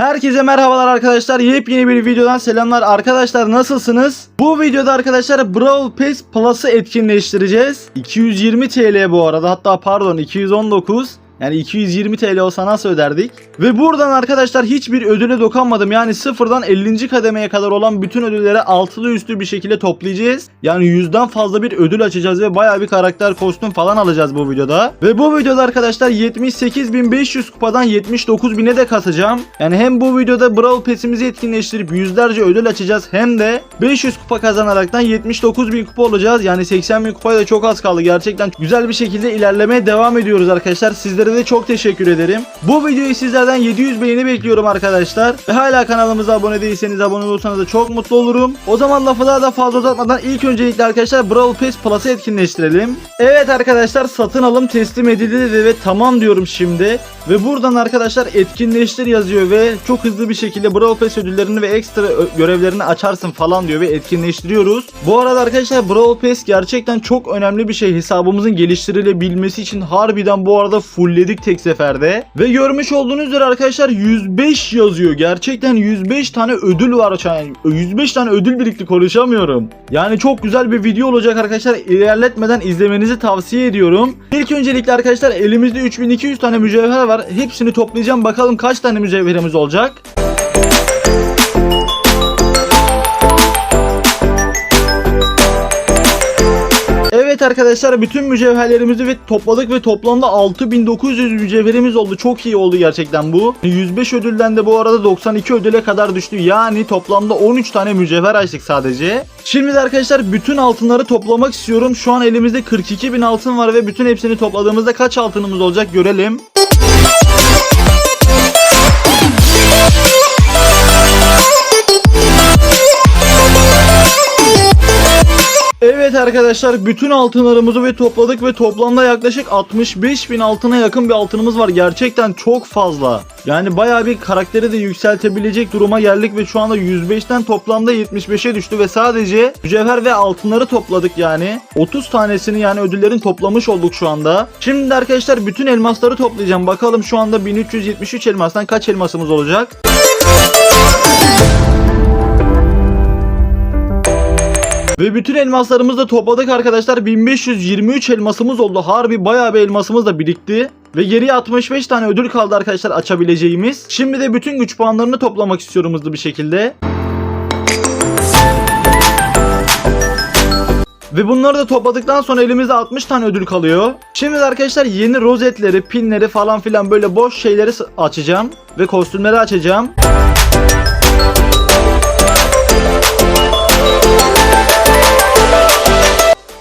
Herkese merhabalar arkadaşlar. Yepyeni bir videodan selamlar. Arkadaşlar nasılsınız? Bu videoda arkadaşlar Brawl Pass Plus'ı etkinleştireceğiz. 220 TL bu arada. Hatta pardon 219. Yani 220 TL olsa nasıl öderdik? Ve buradan arkadaşlar hiçbir ödüle dokunmadım. Yani sıfırdan 50. kademeye kadar olan bütün ödülleri altılı üstü bir şekilde toplayacağız. Yani yüzden fazla bir ödül açacağız ve bayağı bir karakter kostüm falan alacağız bu videoda. Ve bu videoda arkadaşlar 78.500 kupadan 79.000'e de katacağım. Yani hem bu videoda Brawl Pass'imizi etkinleştirip yüzlerce ödül açacağız hem de 500 kupa kazanaraktan 79.000 kupa olacağız. Yani 80.000 kupaya da çok az kaldı. Gerçekten güzel bir şekilde ilerlemeye devam ediyoruz arkadaşlar. Sizlere de çok teşekkür ederim. Bu videoyu sizlerden 700 beğeni bekliyorum arkadaşlar. Ve hala kanalımıza abone değilseniz abone olursanız da çok mutlu olurum. O zaman lafı daha da fazla uzatmadan ilk öncelikle arkadaşlar Brawl Pass Plus'ı etkinleştirelim. Evet arkadaşlar satın alım teslim edildi dedi ve tamam diyorum şimdi. Ve buradan arkadaşlar etkinleştir yazıyor ve çok hızlı bir şekilde Brawl Pass ödüllerini ve ekstra görevlerini açarsın falan diyor ve etkinleştiriyoruz. Bu arada arkadaşlar Brawl Pass gerçekten çok önemli bir şey. Hesabımızın geliştirilebilmesi için harbiden bu arada fullledik tek seferde. Ve görmüş olduğunuz üzere arkadaşlar 105 yazıyor. Gerçekten 105 tane ödül var. Yani 105 tane ödül birikti konuşamıyorum. Yani çok güzel bir video olacak arkadaşlar. İlerletmeden izlemenizi tavsiye ediyorum. İlk öncelikle arkadaşlar elimizde 3200 tane mücevher var. Hepsini toplayacağım. Bakalım kaç tane mücevherimiz olacak. Evet arkadaşlar bütün mücevherlerimizi ve topladık ve toplamda 6900 mücevherimiz oldu. Çok iyi oldu gerçekten bu. 105 ödülden de bu arada 92 ödüle kadar düştü. Yani toplamda 13 tane mücevher açtık sadece. Şimdi de arkadaşlar bütün altınları toplamak istiyorum. Şu an elimizde 42 bin altın var ve bütün hepsini topladığımızda kaç altınımız olacak görelim. Arkadaşlar bütün altınlarımızı ve topladık ve toplamda yaklaşık 65 bin altına yakın bir altınımız var. Gerçekten çok fazla. Yani bayağı bir karakteri de yükseltebilecek duruma geldik ve şu anda 105'ten toplamda 75'e düştü ve sadece mücevher ve altınları topladık yani. 30 tanesini yani ödüllerin toplamış olduk şu anda. Şimdi arkadaşlar bütün elmasları toplayacağım. Bakalım şu anda 1373 elmastan kaç elmasımız olacak? Ve bütün elmaslarımızı da topladık arkadaşlar. 1523 elmasımız oldu. Harbi bayağı bir elmasımız da birikti. Ve geriye 65 tane ödül kaldı arkadaşlar açabileceğimiz. Şimdi de bütün güç puanlarını toplamak istiyorum hızlı bir şekilde. Ve bunları da topladıktan sonra elimizde 60 tane ödül kalıyor. Şimdi arkadaşlar yeni rozetleri, pinleri falan filan böyle boş şeyleri açacağım. Ve kostümleri açacağım.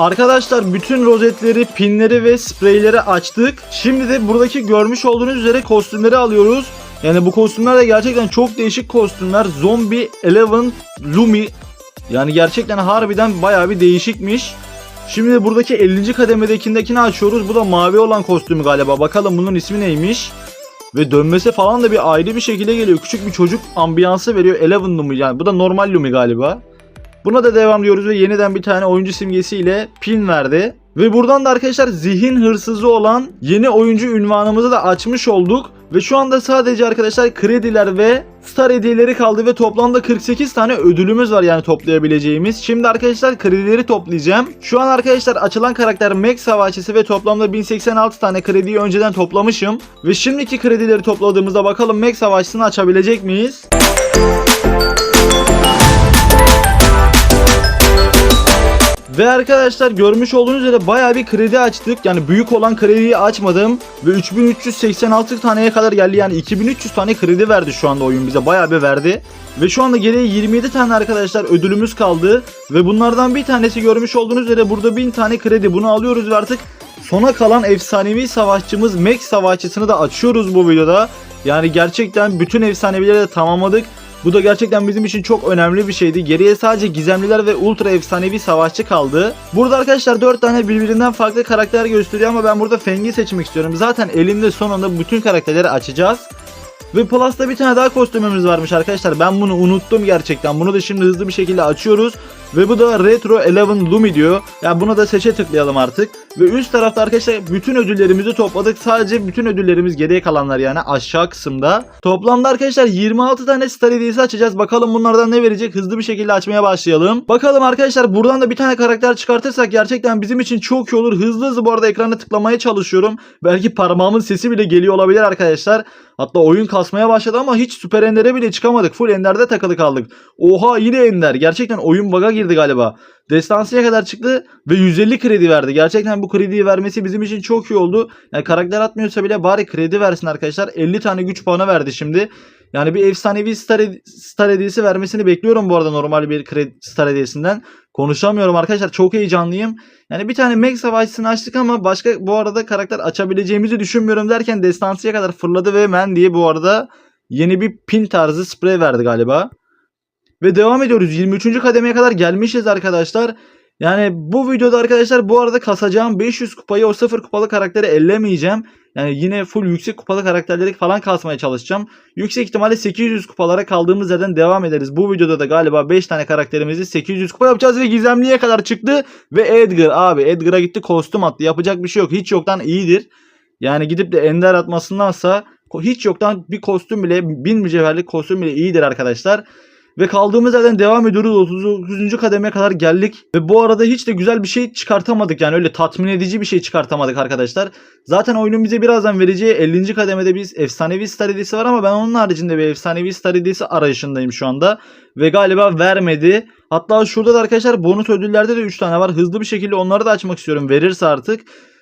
Arkadaşlar bütün rozetleri, pinleri ve spreyleri açtık. Şimdi de buradaki görmüş olduğunuz üzere kostümleri alıyoruz. Yani bu kostümler de gerçekten çok değişik kostümler. Zombie Eleven Lumi. Yani gerçekten harbiden bayağı bir değişikmiş. Şimdi de buradaki 50. kademedekindekini açıyoruz. Bu da mavi olan kostümü galiba. Bakalım bunun ismi neymiş? Ve dönmesi falan da bir ayrı bir şekilde geliyor. Küçük bir çocuk ambiyansı veriyor. Eleven Lumi yani. Bu da normal Lumi galiba. Buna da devam diyoruz ve yeniden bir tane oyuncu simgesiyle pin verdi. Ve buradan da arkadaşlar zihin hırsızı olan yeni oyuncu ünvanımızı da açmış olduk. Ve şu anda sadece arkadaşlar krediler ve star hediyeleri kaldı ve toplamda 48 tane ödülümüz var yani toplayabileceğimiz. Şimdi arkadaşlar kredileri toplayacağım. Şu an arkadaşlar açılan karakter Max Savaşçısı ve toplamda 1086 tane krediyi önceden toplamışım. Ve şimdiki kredileri topladığımızda bakalım Max Savaşçısını açabilecek miyiz? Ve arkadaşlar görmüş olduğunuz üzere bayağı bir kredi açtık. Yani büyük olan krediyi açmadım. Ve 3386 taneye kadar geldi. Yani 2300 tane kredi verdi şu anda oyun bize. Bayağı bir verdi. Ve şu anda geriye 27 tane arkadaşlar ödülümüz kaldı. Ve bunlardan bir tanesi görmüş olduğunuz üzere burada 1000 tane kredi. Bunu alıyoruz ve artık sona kalan efsanevi savaşçımız Max savaşçısını da açıyoruz bu videoda. Yani gerçekten bütün efsanevileri de tamamladık. Bu da gerçekten bizim için çok önemli bir şeydi. Geriye sadece gizemliler ve ultra efsanevi savaşçı kaldı. Burada arkadaşlar 4 tane birbirinden farklı karakter gösteriyor ama ben burada Feng'i seçmek istiyorum. Zaten elimde sonunda bütün karakterleri açacağız. Ve Plus'ta bir tane daha kostümümüz varmış arkadaşlar. Ben bunu unuttum gerçekten. Bunu da şimdi hızlı bir şekilde açıyoruz. Ve bu da Retro 11 Lumi diyor. Yani bunu da seçe tıklayalım artık. Ve üst tarafta arkadaşlar bütün ödüllerimizi topladık. Sadece bütün ödüllerimiz geriye kalanlar yani aşağı kısımda. Toplamda arkadaşlar 26 tane Star hediyesi açacağız. Bakalım bunlardan ne verecek? Hızlı bir şekilde açmaya başlayalım. Bakalım arkadaşlar buradan da bir tane karakter çıkartırsak gerçekten bizim için çok iyi olur. Hızlı hızlı bu arada ekrana tıklamaya çalışıyorum. Belki parmağımın sesi bile geliyor olabilir arkadaşlar. Hatta oyun kasmaya başladı ama hiç süper endere bile çıkamadık. Full enderde takılı kaldık. Oha yine ender. Gerçekten oyun bug'a girdi galiba. Destansıya kadar çıktı ve 150 kredi verdi. Gerçekten bu krediyi vermesi bizim için çok iyi oldu. Yani karakter atmıyorsa bile bari kredi versin arkadaşlar. 50 tane güç puanı verdi şimdi. Yani bir efsanevi star, star hediyesi vermesini bekliyorum bu arada normal bir kredi star hediyesinden. Konuşamıyorum arkadaşlar çok heyecanlıyım. Yani bir tane Meg savaşçısını açtık ama başka bu arada karakter açabileceğimizi düşünmüyorum derken destansıya kadar fırladı ve Mandy'ye bu arada yeni bir pin tarzı sprey verdi galiba. Ve devam ediyoruz. 23. kademeye kadar gelmişiz arkadaşlar. Yani bu videoda arkadaşlar bu arada kasacağım 500 kupayı o 0 kupalı karakteri ellemeyeceğim. Yani yine full yüksek kupalı karakterleri falan kasmaya çalışacağım. Yüksek ihtimalle 800 kupalara kaldığımız yerden devam ederiz. Bu videoda da galiba 5 tane karakterimizi 800 kupa yapacağız ve gizemliye kadar çıktı. Ve Edgar abi Edgar'a gitti kostüm attı. Yapacak bir şey yok. Hiç yoktan iyidir. Yani gidip de ender atmasındansa hiç yoktan bir kostüm bile bin mücevherlik kostüm bile iyidir arkadaşlar. Ve kaldığımız yerden devam ediyoruz. 39. kademeye kadar geldik. Ve bu arada hiç de güzel bir şey çıkartamadık. Yani öyle tatmin edici bir şey çıkartamadık arkadaşlar. Zaten oyunun bize birazdan vereceği 50. kademede biz efsanevi star hediyesi var ama ben onun haricinde bir efsanevi star hediyesi arayışındayım şu anda. Ve galiba vermedi. Hatta şurada da arkadaşlar bonus ödüllerde de 3 tane var. Hızlı bir şekilde onları da açmak istiyorum. Verirse artık.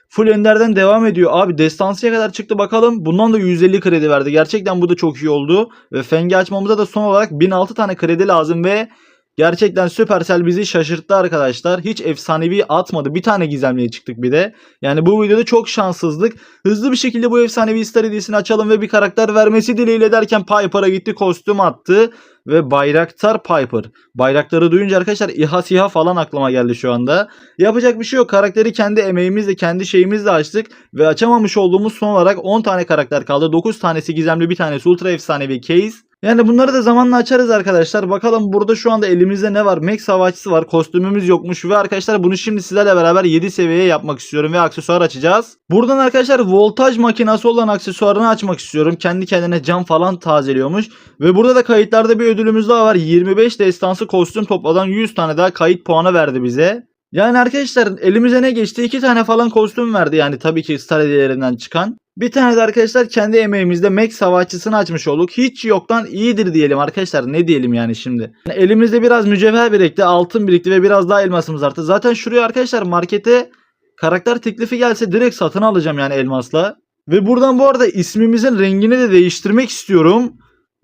Full Ender'den devam ediyor. Abi destansıya kadar çıktı bakalım. Bundan da 150 kredi verdi. Gerçekten bu da çok iyi oldu. Ve Feng'i açmamıza da son olarak 1006 tane kredi lazım ve gerçekten Supercell bizi şaşırttı arkadaşlar. Hiç efsanevi atmadı. Bir tane gizemliye çıktık bir de. Yani bu videoda çok şanssızlık. Hızlı bir şekilde bu efsanevi star hediyesini açalım ve bir karakter vermesi dileğiyle derken Piper'a gitti kostüm attı. Ve Bayraktar Piper. Bayrakları duyunca arkadaşlar İHA SİHA falan aklıma geldi şu anda. Yapacak bir şey yok. Karakteri kendi emeğimizle, kendi şeyimizle açtık. Ve açamamış olduğumuz son olarak 10 tane karakter kaldı. 9 tanesi gizemli, bir tanesi ultra efsanevi case. Yani bunları da zamanla açarız arkadaşlar. Bakalım burada şu anda elimizde ne var? Mech savaşçısı var. Kostümümüz yokmuş. Ve arkadaşlar bunu şimdi sizlerle beraber 7 seviyeye yapmak istiyorum. Ve aksesuar açacağız. Buradan arkadaşlar voltaj makinası olan aksesuarını açmak istiyorum. Kendi kendine cam falan tazeliyormuş. Ve burada da kayıtlarda bir ödülümüz daha var. 25 destansı kostüm topladan 100 tane daha kayıt puanı verdi bize. Yani arkadaşlar elimize ne geçti? 2 tane falan kostüm verdi yani tabii ki star hediyelerinden çıkan. Bir tane de arkadaşlar kendi emeğimizde Mac savaşçısını açmış olduk. Hiç yoktan iyidir diyelim arkadaşlar. Ne diyelim yani şimdi. Yani elimizde biraz mücevher birikti, altın birikti ve biraz daha elmasımız arttı. Zaten şuraya arkadaşlar markete karakter teklifi gelse direkt satın alacağım yani elmasla. Ve buradan bu arada ismimizin rengini de değiştirmek istiyorum.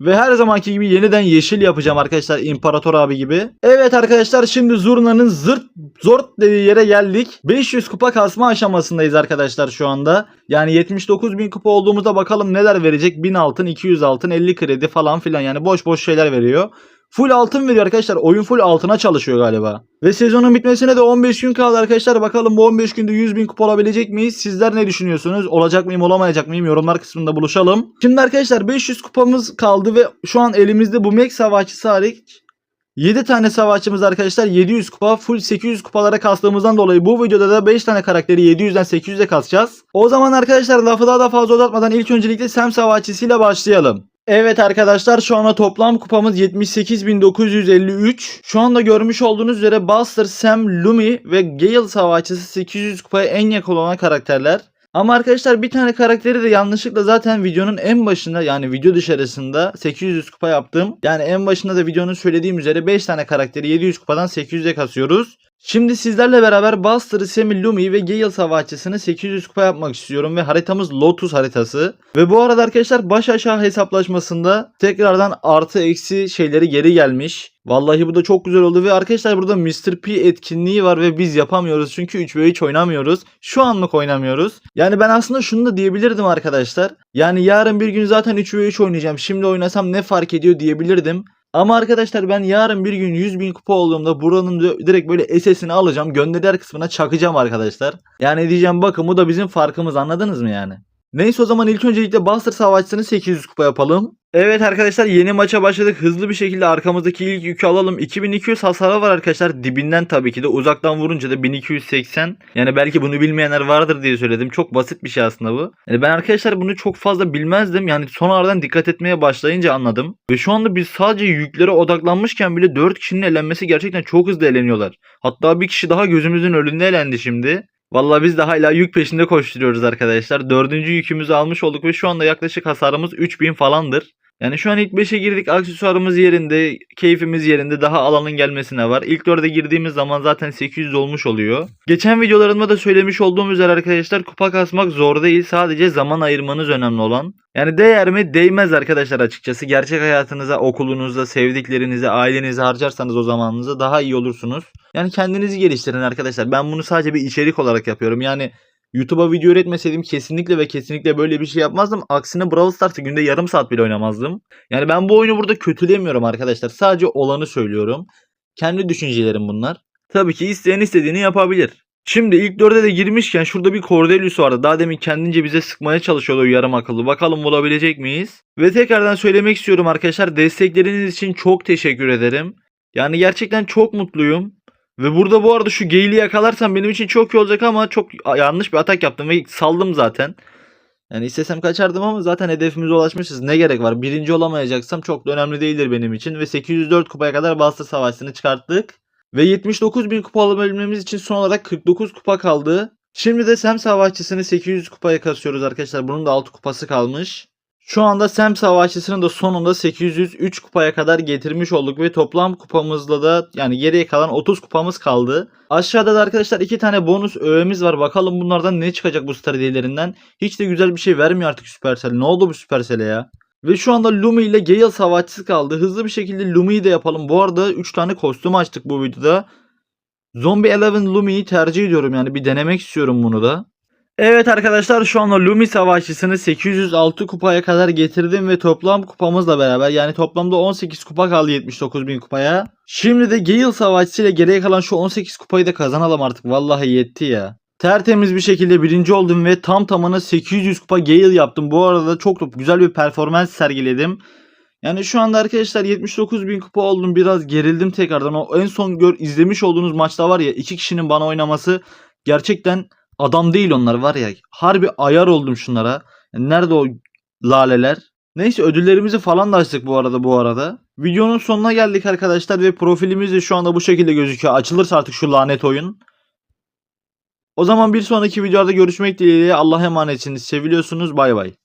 Ve her zamanki gibi yeniden yeşil yapacağım arkadaşlar İmparator abi gibi. Evet arkadaşlar şimdi Zurna'nın zırt zort dediği yere geldik. 500 kupa kasma aşamasındayız arkadaşlar şu anda. Yani 79 bin kupa olduğumuzda bakalım neler verecek. 1000 altın, 200 altın, 50 kredi falan filan yani boş boş şeyler veriyor. Full altın veriyor arkadaşlar. Oyun full altına çalışıyor galiba. Ve sezonun bitmesine de 15 gün kaldı arkadaşlar. Bakalım bu 15 günde 100 bin kupa olabilecek miyiz? Sizler ne düşünüyorsunuz? Olacak mıyım olamayacak mıyım? Yorumlar kısmında buluşalım. Şimdi arkadaşlar 500 kupamız kaldı ve şu an elimizde bu Mek savaşçısı hariç 7 tane savaşçımız arkadaşlar 700 kupa full 800 kupalara kastığımızdan dolayı bu videoda da 5 tane karakteri 700'den 800'e kasacağız. O zaman arkadaşlar lafı daha da fazla uzatmadan ilk öncelikle Sem savaşçısıyla başlayalım. Evet arkadaşlar şu anda toplam kupamız 78.953. Şu anda görmüş olduğunuz üzere Buster, Sam, Lumi ve Gale savaşçısı 800 kupaya en yakın olan karakterler. Ama arkadaşlar bir tane karakteri de yanlışlıkla zaten videonun en başında yani video dışarısında 800 kupa yaptım. Yani en başında da videonun söylediğim üzere 5 tane karakteri 700 kupadan 800'e kasıyoruz. Şimdi sizlerle beraber Buster'ı, Sammy, Lumi ve Gale savaşçısını 800 kupa yapmak istiyorum ve haritamız Lotus haritası. Ve bu arada arkadaşlar baş aşağı hesaplaşmasında tekrardan artı eksi şeyleri geri gelmiş. Vallahi bu da çok güzel oldu ve arkadaşlar burada Mr. P etkinliği var ve biz yapamıyoruz çünkü 3 ve 3 oynamıyoruz. Şu anlık oynamıyoruz. Yani ben aslında şunu da diyebilirdim arkadaşlar. Yani yarın bir gün zaten 3 ve 3 oynayacağım. Şimdi oynasam ne fark ediyor diyebilirdim. Ama arkadaşlar ben yarın bir gün 100 bin kupa olduğumda buranın direkt böyle SS'ini alacağım. Gönderiler kısmına çakacağım arkadaşlar. Yani diyeceğim bakın bu da bizim farkımız anladınız mı yani? Neyse o zaman ilk öncelikle Buster Savaşçısını 800 kupa yapalım. Evet arkadaşlar yeni maça başladık. Hızlı bir şekilde arkamızdaki ilk yükü alalım. 2200 hasarı var arkadaşlar. Dibinden tabii ki de uzaktan vurunca da 1280. Yani belki bunu bilmeyenler vardır diye söyledim. Çok basit bir şey aslında bu. Yani ben arkadaşlar bunu çok fazla bilmezdim. Yani sonradan dikkat etmeye başlayınca anladım. Ve şu anda biz sadece yüklere odaklanmışken bile 4 kişinin elenmesi gerçekten çok hızlı eleniyorlar. Hatta bir kişi daha gözümüzün önünde elendi şimdi. Vallahi biz de hala yük peşinde koşturuyoruz arkadaşlar. Dördüncü yükümüzü almış olduk ve şu anda yaklaşık hasarımız 3000 falandır. Yani şu an ilk 5'e girdik aksesuarımız yerinde, keyfimiz yerinde daha alanın gelmesine var. İlk 4'e girdiğimiz zaman zaten 800 olmuş oluyor. Geçen videolarımda da söylemiş olduğum üzere arkadaşlar kupa kasmak zor değil sadece zaman ayırmanız önemli olan. Yani değer mi? Değmez arkadaşlar açıkçası. Gerçek hayatınıza, okulunuzda, sevdiklerinize, ailenize harcarsanız o zamanınızı daha iyi olursunuz. Yani kendinizi geliştirin arkadaşlar. Ben bunu sadece bir içerik olarak yapıyorum. Yani YouTube'a video üretmeseydim kesinlikle ve kesinlikle böyle bir şey yapmazdım. Aksine Brawl Stars'ı günde yarım saat bile oynamazdım. Yani ben bu oyunu burada kötülemiyorum arkadaşlar. Sadece olanı söylüyorum. Kendi düşüncelerim bunlar. Tabii ki isteyen istediğini yapabilir. Şimdi ilk dörde de girmişken şurada bir Cordelius vardı. Daha demin kendince bize sıkmaya çalışıyordu yarım akıllı. Bakalım bulabilecek miyiz? Ve tekrardan söylemek istiyorum arkadaşlar. Destekleriniz için çok teşekkür ederim. Yani gerçekten çok mutluyum. Ve burada bu arada şu Gale'i yakalarsam benim için çok iyi olacak ama çok yanlış bir atak yaptım ve saldım zaten. Yani istesem kaçardım ama zaten hedefimize ulaşmışız. Ne gerek var? Birinci olamayacaksam çok da önemli değildir benim için. Ve 804 kupaya kadar Buster Savaşı'nı çıkarttık. Ve 79 bin kupa alabilmemiz için son olarak 49 kupa kaldı. Şimdi de Sem Savaşçısını 800 kupaya kasıyoruz arkadaşlar. Bunun da 6 kupası kalmış. Şu anda Sem Savaşçısını da sonunda 803 kupaya kadar getirmiş olduk ve toplam kupamızla da yani geriye kalan 30 kupamız kaldı. Aşağıda da arkadaşlar iki tane bonus öğemiz var. Bakalım bunlardan ne çıkacak bu stratejilerinden. Hiç de güzel bir şey vermiyor artık Supercell. Ne oldu bu Supercell'e ya? Ve şu anda Lumi ile Gale savaşçısı kaldı. Hızlı bir şekilde Lumi'yi de yapalım. Bu arada 3 tane kostüm açtık bu videoda. Zombie Eleven Lumi'yi tercih ediyorum yani bir denemek istiyorum bunu da. Evet arkadaşlar şu anda Lumi savaşçısını 806 kupaya kadar getirdim ve toplam kupamızla beraber yani toplamda 18 kupa kaldı 79 bin kupaya. Şimdi de Gale savaşçısıyla geriye kalan şu 18 kupayı da kazanalım artık vallahi yetti ya. Tertemiz bir şekilde birinci oldum ve tam tamına 800 kupa Gale yaptım. Bu arada çok güzel bir performans sergiledim. Yani şu anda arkadaşlar 79 bin kupa oldum. Biraz gerildim tekrardan. O en son gör, izlemiş olduğunuz maçta var ya iki kişinin bana oynaması gerçekten adam değil onlar var ya. Harbi ayar oldum şunlara. Yani nerede o laleler? Neyse ödüllerimizi falan da açtık bu arada bu arada. Videonun sonuna geldik arkadaşlar ve profilimiz de şu anda bu şekilde gözüküyor. Açılırsa artık şu lanet oyun. O zaman bir sonraki videoda görüşmek dileğiyle Allah'a emanetsiniz. Seviliyorsunuz. Bay bay.